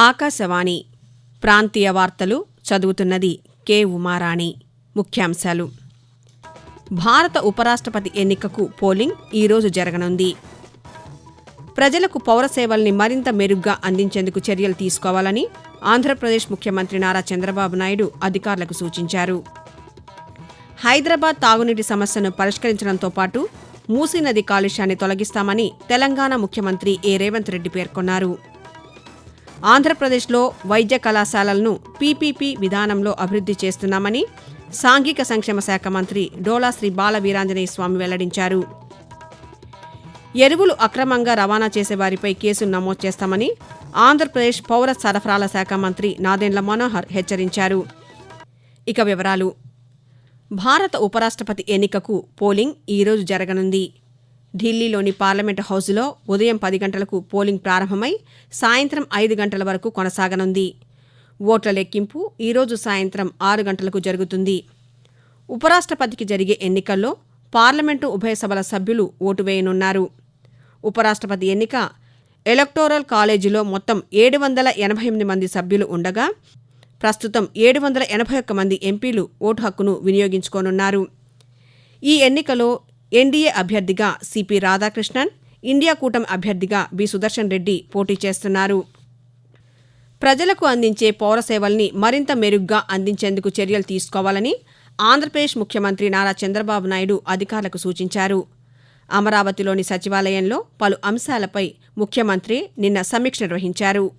ఆకాశవాణి. ప్రాంతీయ వార్తలు చదువుతున్నది కె. ఉమారాణి. ముఖ్యాంశాలు. భారత ఉపరాష్ట్రపతి ఎన్నికకు పోలింగ్ ఈరోజు జరగనుంది. ప్రజలకు పౌర సేవల్ని మరింత మెరుగ్గా అందించేందుకు చర్యలు తీసుకోవాలని ఆంధ్రప్రదేశ్ ముఖ్యమంత్రి నారా చంద్రబాబు నాయుడు అధికారులకు సూచించారు. హైదరాబాద్ తాగునీటి సమస్యను పరిష్కరించడంతో పాటు మూసీ నది కాలుష్యాన్ని తొలగిస్తామని తెలంగాణ ముఖ్యమంత్రి ఏ. రేవంత్ రెడ్డి పేర్కొన్నారు. ఆంధ్రప్రదేశ్లో వైద్య కళాశాలలను పీపీపీ విధానంలో అభివృద్ధి చేస్తున్నామని సాంఘిక సంక్షేమ శాఖ మంత్రి డోలా శ్రీ బాల వీరాంజనేయ స్వామి వెల్లడించారు. ఎరువులు అక్రమంగా రవాణా చేసే వారిపై కేసులు నమోదు చేస్తామని ఆంధ్రప్రదేశ్ పౌర సరఫరాల శాఖ మంత్రి నాదెండ్ల మనోహర్ హెచ్చరించారు. ఇక వివరాలు. భారత ఉపరాష్ట్రపతి ఎన్నికకు పోలింగ్ ఈరోజు జరగనుంది. ఢిల్లీలోని పార్లమెంటు హౌస్లో ఉదయం పది గంటలకు పోలింగ్ ప్రారంభమై సాయంత్రం ఐదు గంటల వరకు కొనసాగనుంది. ఓట్ల లెక్కింపు ఈరోజు సాయంత్రం ఆరు గంటలకు జరుగుతుంది. ఉపరాష్ట్రపతికి జరిగే ఎన్నికల్లో పార్లమెంటు ఉభయ సభల సభ్యులు ఓటు వేయనున్నారు. ఉపరాష్ట్రపతి ఎన్నిక ఎలక్టోరల్ కాలేజీలో మొత్తం ఏడు వందల ఎనభై ఎనిమిది మంది సభ్యులు ఉండగా ప్రస్తుతం ఏడు వందల ఎనభై ఒక్క మంది ఎంపీలు ఓటు హక్కును వినియోగించుకోనున్నారు. ఈ ఎన్నికలో ఎన్డీఏ అభ్యర్థిగా సిపి రాధాకృష్ణన్ ఇండియా కూటమి అభ్యర్థిగా బి సుదర్శన్ రెడ్డి పోటీ చేస్తున్నారు. ప్రజలకు అందించే పౌర సేవల్ని మరింత మెరుగ్గా అందించేందుకు చర్యలు తీసుకోవాలని ఆంధ్రప్రదేశ్ ముఖ్యమంత్రి నారా చంద్రబాబు నాయుడు అధికారులకు సూచించారు. అమరావతిలోని సచివాలయంలో పలు అంశాలపై ముఖ్యమంత్రి నిన్న సమీక్ష నిర్వహించారు.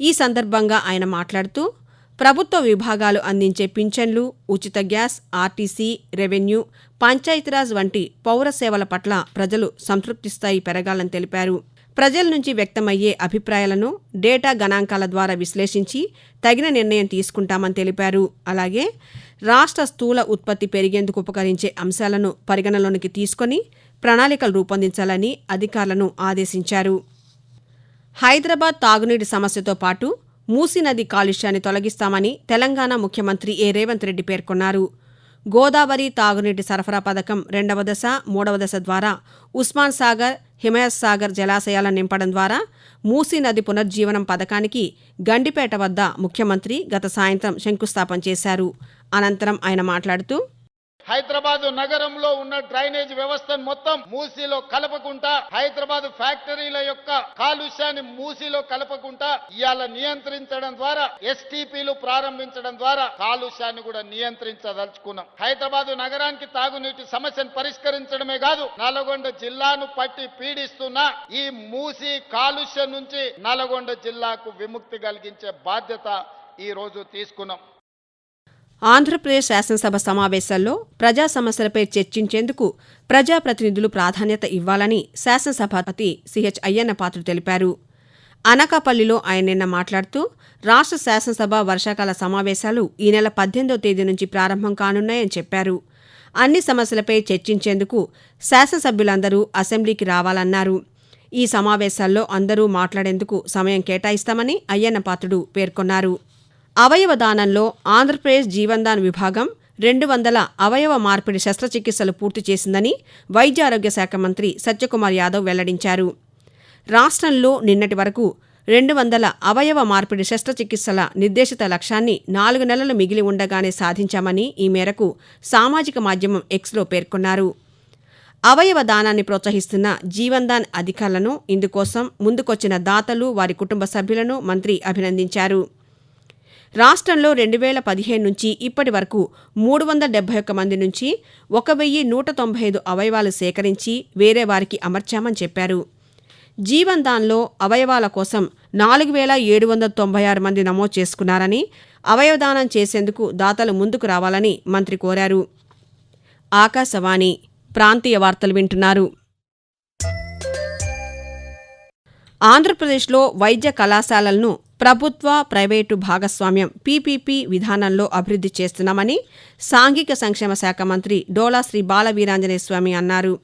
ఈ సందర్భంగా ఆయన మాట్లాడుతూ ప్రభుత్వ విభాగాలు అందించే పింఛన్లు ఉచిత గ్యాస్ ఆర్టీసీ రెవెన్యూ పంచాయతీరాజ్ వంటి పౌర సేవల పట్ల ప్రజలు సంతృప్తి స్థాయి పెరగాలని తెలిపారు. ప్రజల నుంచి వ్యక్తమయ్యే అభిప్రాయాలను డేటా గణాంకాల ద్వారా విశ్లేషించి తగిన నిర్ణయం తీసుకుంటామని తెలిపారు. అలాగే రాష్ట్ర స్థూల ఉత్పత్తి పెరిగేందుకు ఉపకరించే అంశాలను పరిగణలోనికి తీసుకొని ప్రణాళికలు రూపొందించాలని అధికారులను ఆదేశించారు. హైదరాబాద్ తాగునీటి సమస్యతో పాటు మూసీ నది కాలుష్యాన్ని తొలగిస్తామని తెలంగాణ ముఖ్యమంత్రి ఏ రేవంత్ రెడ్డి పేర్కొన్నారు. గోదావరి తాగునీటి సరఫరా పథకం రెండవ దశ మూడవ దశ ద్వారా ఉస్మాన్ సాగర్ హిమయత్ సాగర్ జలాశయాలను నింపడం ద్వారా మూసీ నది పునర్జీవనం పథకానికి గండిపేట వద్ద ముఖ్యమంత్రి గత సాయంత్రం శంకుస్థాపన చేశారు. అనంతరం ఆయన మాట్లాడుతూ హైదరాబాద్ నగరంలో ఉన్న డ్రైనేజ్ వ్యవస్థను మొత్తం మూసీలో కలపకుండా హైదరాబాద్ ఫ్యాక్టరీల యొక్క కాలుష్యాన్ని మూసీలో కలపకుండా ఇవాళ నియంత్రించడం ద్వారా ఎస్టీపీలు ప్రారంభించడం ద్వారా కాలుష్యాన్ని కూడా నియంత్రించదలుచుకున్నాం. హైదరాబాద్ నగరానికి తాగునీటి సమస్యను పరిష్కరించడమే కాదు నల్గొండ జిల్లాను పట్టి పీడిస్తున్న ఈ మూసీ కాలుష్యం నుంచి నల్గొండ జిల్లాకు విముక్తి కలిగించే బాధ్యత ఈ రోజు తీసుకున్నాం. ఆంధ్రప్రదేశ్ శాసనసభ సమావేశాల్లో ప్రజా సమస్యలపై చర్చించేందుకు ప్రజాప్రతినిధులు ప్రాధాన్యత ఇవ్వాలని శాసనసభాపతి సిహెచ్ అయ్యన్న పాత్ర తెలిపారు. అనకాపల్లిలో ఆయన నిన్న మాట్లాడుతూ రాష్ట్ర శాసనసభ వర్షాకాల సమావేశాలు ఈ నెల పద్దెనిమిదో తేదీ నుంచి ప్రారంభం కానున్నాయని చెప్పారు. అన్ని సమస్యలపై చర్చించేందుకు శాసనసభ్యులందరూ అసెంబ్లీకి రావాలన్నారు. ఈ సమావేశాల్లో అందరూ మాట్లాడేందుకు సమయం కేటాయిస్తామని అయ్యన్న పాత్రుడు పేర్కొన్నారు. అవయవ దానంలో ఆంధ్రప్రదేశ్ జీవన్దాన్ విభాగం రెండు వందల అవయవ మార్పిడి శస్త్రచికిత్సలు పూర్తి చేసిందని వైద్య ఆరోగ్య శాఖ మంత్రి సత్యకుమార్ యాదవ్ వెల్లడించారు. రాష్ట్రంలో నిన్నటి వరకు రెండు వందల అవయవ మార్పిడి శస్త్రచికిత్సల నిర్దేశిత లక్ష్యాన్ని నాలుగు నెలలు మిగిలి ఉండగానే సాధించామని ఈ మేరకు సామాజిక మాధ్యమం ఎక్స్లో పేర్కొన్నారు. అవయవ దానాన్ని ప్రోత్సహిస్తున్న జీవన్దాన్ అధికారులను ఇందుకోసం ముందుకొచ్చిన దాతలు వారి కుటుంబ సభ్యులను మంత్రి అభినందించారు. రాష్ట్రంలో రెండు వేల పదిహేను నుంచి ఇప్పటి వరకు మూడు వందల డెబ్బై ఒక్క మంది నుంచి ఒక వెయ్యి నూట తొంభై ఐదు అవయవాలు సేకరించి వేరే వారికి అమర్చామని చెప్పారు. జీవన్ దాన్లో అవయవాల కోసం నాలుగు వేల ఏడు వందల తొంభై ఆరు మంది నమోదు చేసుకున్నారని అవయవదానం చేసేందుకు దాతలు ముందుకు రావాలని మంత్రి కోరారు. ఆకాశవాణి ప్రాంతీయ వార్తలు వింటున్నారు. ఆంధ్రప్రదేశ్లో వైద్య కళాశాలలను ప్రభుత్వ ప్రైవేటు భాగస్వామ్యం పీపీపీ విధానంలో అభివృద్ధి చేస్తున్నామని సాంఘిక సంక్షేమ శాఖ మంత్రి డోలా శ్రీ బాల స్వామి అన్నారు.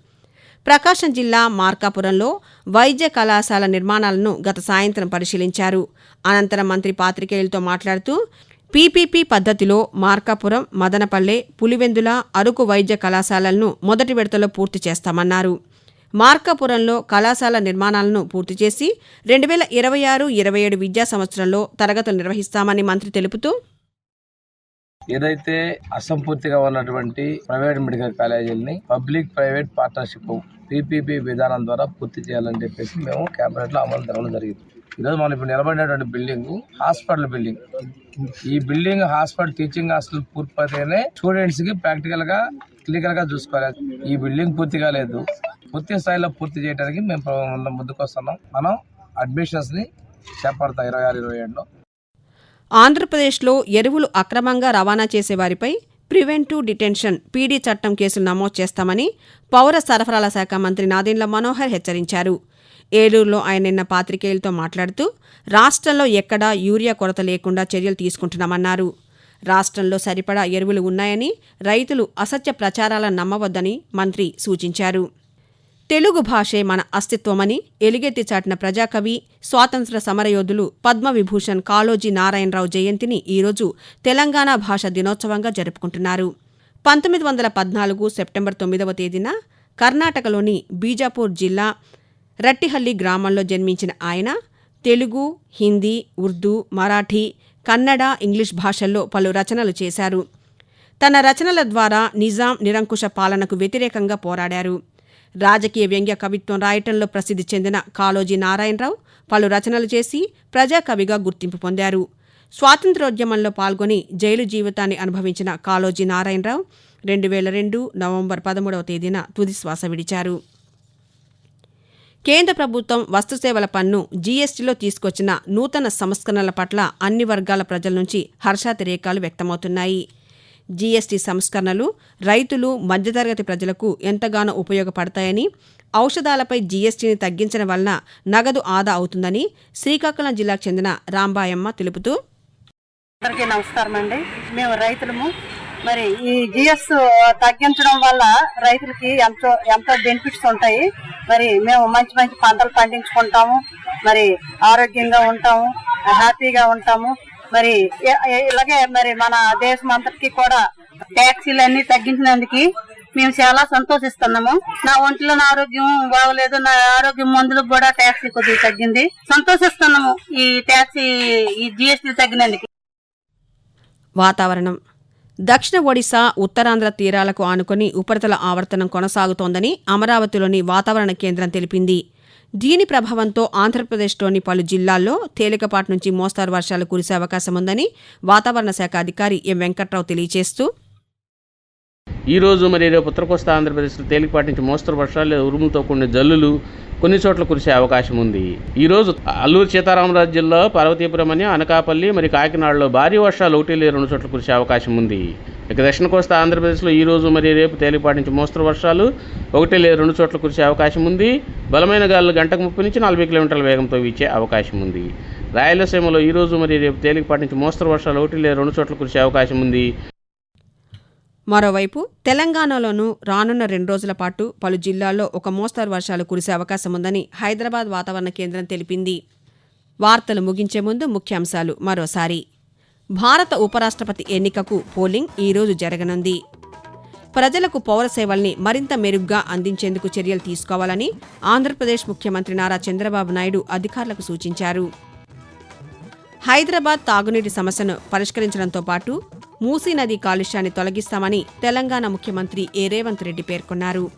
ప్రకాశం జిల్లా మార్కాపురంలో వైద్య కళాశాల నిర్మాణాలను గత సాయంత్రం పరిశీలించారు. అనంతరం మంత్రి పాత్రికేయులతో మాట్లాడుతూ పీపీపీ పద్ధతిలో మార్కాపురం మదనపల్లె పులివెందుల అరకు వైద్య కళాశాలలను మొదటి విడతలో పూర్తి చేస్తామన్నారు. మార్కాపురంలో కళాశాల నిర్మాణాలను పూర్తి చేసి రెండు వేల ఇరవై ఆరు ఇరవై ఏడు విద్యా సంవత్సరంలో తరగతులు నిర్వహిస్తామని మంత్రి తెలుపుతూ ఏదైతే అసంపూర్తిగా ఉన్నటువంటి ప్రైవేట్ మెడికల్ కాలేజీలని పబ్లిక్ ప్రైవేట్ పార్ట్నర్షిప్ పీపీపీ విధానం ద్వారా పూర్తి చేయాలని చెప్పేసి మేము క్యాబినెట్లో అమలు జరగడం జరిగింది. ఈరోజు మనం ఇప్పుడు నిలబడినటువంటి బిల్డింగ్ హాస్పిటల్ బిల్డింగ్. ఈ బిల్డింగ్ హాస్పిటల్ టీచింగ్ హాస్టల్ పూర్తి అయితేనే స్టూడెంట్స్కి ప్రాక్టికల్గా క్లినికల్గా చూసుకోవాలి. ఈ బిల్డింగ్ పూర్తి కాలేదు. పూర్తి స్థాయిలో పూర్తి చేయడానికి మేము ముందుకు వస్తున్నాం. మనం అడ్మిషన్స్ని చేపడతాం ఇరవై ఆరు ఇరవై ఏడులో. ఆంధ్రప్రదేశ్లో ఎరువులు అక్రమంగా రవాణా చేసే వారిపై ప్రివెంటివ్ డిటెన్షన్ పీడీ చట్టం కేసులు నమోదు చేస్తామని పౌర సరఫరాల శాఖ మంత్రి నాదెండ్ల మనోహర్ హెచ్చరించారు. ఏలూరులో ఆయన నిన్న పాత్రికేయులతో మాట్లాడుతూ రాష్ట్రంలో ఎక్కడా యూరియా కొరత లేకుండా చర్యలు తీసుకుంటున్నామన్నారు. రాష్ట్రంలో సరిపడా ఎరువులు ఉన్నాయని రైతులు అసత్య ప్రచారాలను నమ్మవద్దని మంత్రి సూచించారు. తెలుగు భాషే మన అస్తిత్వమని ఎలుగెత్తి చాటిన ప్రజాకవి స్వాతంత్ర సమరయోధులు పద్మవిభూషణ్ కాళోజీ నారాయణరావు జయంతిని ఈరోజు తెలంగాణ భాష దినోత్సవంగా జరుపుకుంటున్నారు. పంతొమ్మిది వందల పద్నాలుగు సెప్టెంబర్ తొమ్మిదవ తేదీన కర్ణాటకలోని బీజాపూర్ జిల్లా రట్టిహల్లి గ్రామంలో జన్మించిన ఆయన తెలుగు హిందీ ఉర్దూ మరాఠీ కన్నడ ఇంగ్లీష్ భాషల్లో పలు రచనలు చేశారు. తన రచనల ద్వారా నిజాం నిరంకుశ పాలనకు వ్యతిరేకంగా పోరాడారు. రాజకీయ వ్యంగ్య కవిత్వం రాయటంలో ప్రసిద్ధి చెందిన కాళోజీ నారాయణరావు పలు రచనలు చేసి ప్రజాకవిగా గుర్తింపు పొందారు. స్వాతంత్ర్యోద్యమంలో పాల్గొని జైలు జీవితాన్ని అనుభవించిన కాళోజీ నారాయణరావు రెండు వేల రెండు నవంబర్ పదమూడవ తేదీన తుదిశ్వాస విడిచారు. కేంద్ర ప్రభుత్వం వస్తుసేవల పన్ను జీఎస్టీలో తీసుకొచ్చిన నూతన సంస్కరణల పట్ల అన్ని వర్గాల ప్రజల నుంచి హర్షాతిరేకాలు వ్యక్తమవుతున్నాయి. జీఎస్టీ సంస్కరణలు రైతులు మధ్యతరగతి ప్రజలకు ఎంతగానో ఉపయోగపడతాయని ఔషధాలపై జీఎస్టీని తగ్గించడం వలన నగదు ఆదా అవుతుందని శ్రీకాకుళం జిల్లాకు చెందిన రాంబాయమ్మ తెలుపుతూ అందరికీ నమస్కారం అండి. మేము రైతులము. మరి ఈ జిఎస్ తగ్గించడం వల్ల రైతులకి ఎంతో ఎంతో బెనిఫిట్స్ ఉంటాయి. మరి మేము మంచి మంచి పంటలు పండించుకుంటాము. మరి ఆరోగ్యంగా ఉంటాము హ్యాపీగా ఉంటాము. మరి ఇలాగే మరి మన దేశం అంతటికి కూడా ట్యాక్సీలు అన్ని తగ్గించినందుకు మేము చాలా సంతోషిస్తున్నాము. నా ఒంట్లో నా ఆరోగ్యం బాగలేదు నా ఆరోగ్యం మందులకు కూడా ట్యాక్సీ కొద్దిగా తగ్గింది. సంతోషిస్తున్నాము ఈ ట్యాక్సీ ఈ జిఎస్టీ తగ్గినందుకు. వాతావరణం. దక్షిణ ఒడిశా ఉత్తరాంధ్ర తీరాలకు ఆనుకొని ఉపరితల ఆవర్తనం కొనసాగుతోందని అమరావతిలోని వాతావరణ కేంద్రం తెలిపింది. దీని ప్రభావంతో ఆంధ్రప్రదేశ్లోని పలు జిల్లాల్లో తేలికపాటి నుంచి మోస్తారు వర్షాలు కురిసే అవకాశం ఉందని వాతావరణ శాఖ అధికారి ఎం వెంకట్రావు తెలియజేస్తూ ఈ రోజు మరి రేపు ఉత్తర కోస్తా ఆంధ్రప్రదేశ్లో తేలికపాటి నుంచి మోస్తరు వర్షాలు లేదా ఉరుములతో కూడిన జల్లులు కొన్ని చోట్ల కురిసే అవకాశం ఉంది. ఈ రోజు అల్లూరు సీతారామరాజు జిల్లా పార్వతీపురం అని అనకాపల్లి మరి కాకినాడలో భారీ వర్షాలు ఒకటి రెండు చోట్ల కురిసే అవకాశం ఉంది. ఇక దక్షిణ కోస్తా ఆంధ్రప్రదేశ్లో ఈ రోజు రేపు తేలిపాటి నుంచి మోస్తరు వర్షాలు. ఒకటి లేదా రెండు చోట్ల కురిసే అవకాశం ఉంది. బలమైన గాలులు గంటకు ముప్పై నుంచి నలభై కిలోమీటర్ల వేగంతో వీచే అవకాశం ఉంది. రాయలసీమలో ఈ రోజు మరి రేపు తేలికపాటి నుంచి మోస్తరు వర్షాలు ఒకటి లేదా రెండు చోట్ల కురిసే అవకాశం ఉంది. మరోవైపు తెలంగాణలోనూ రానున్న రెండు రోజుల పాటు పలు జిల్లాల్లో ఒక మోస్తరు వర్షాలు కురిసే అవకాశం ఉందని హైదరాబాద్ వాతావరణ కేంద్రం తెలిపింది. వార్తలు ముగించే ముందు ముఖ్యాంశాలు మరోసారి. భారత ఉపరాష్ట్రపతి ఎన్నికకు పోలింగ్ ఈరోజు జరగనుంది. ప్రజలకు పౌర సేవల్ని మరింత మెరుగ్గా అందించేందుకు చర్యలు తీసుకోవాలని ఆంధ్రప్రదేశ్ ముఖ్యమంత్రి నారా చంద్రబాబు నాయుడు అధికారులకు సూచించారు. హైదరాబాద్ తాగునీటి సమస్యను పరిష్కరించడంతో పాటు మూసీ నది కాలుష్యాన్ని తొలగిస్తామని తెలంగాణ ముఖ్యమంత్రి ఏ. రేవంత్ రెడ్డి పేర్కొన్నారు.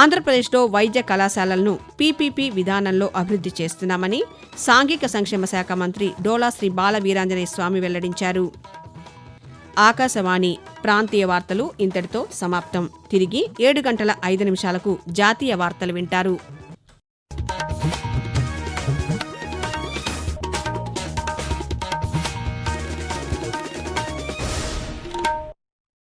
ఆంధ్రప్రదేశ్లో వైద్య కళాశాలలను పీపీపీ విధానంలో అభివృద్ధి చేస్తున్నామని సాంఘిక సంక్షేమ శాఖ మంత్రి డోలా శ్రీ బాల వీరాంజనేయ స్వామి వెల్లడించారు. ఆకాశవాణి ప్రాంతీయ వార్తలు ఇంతటితో సమాప్తం. తిరిగి ఏడు గంటల ఐదు నిమిషాలకు జాతీయ వార్తలు వింటారు.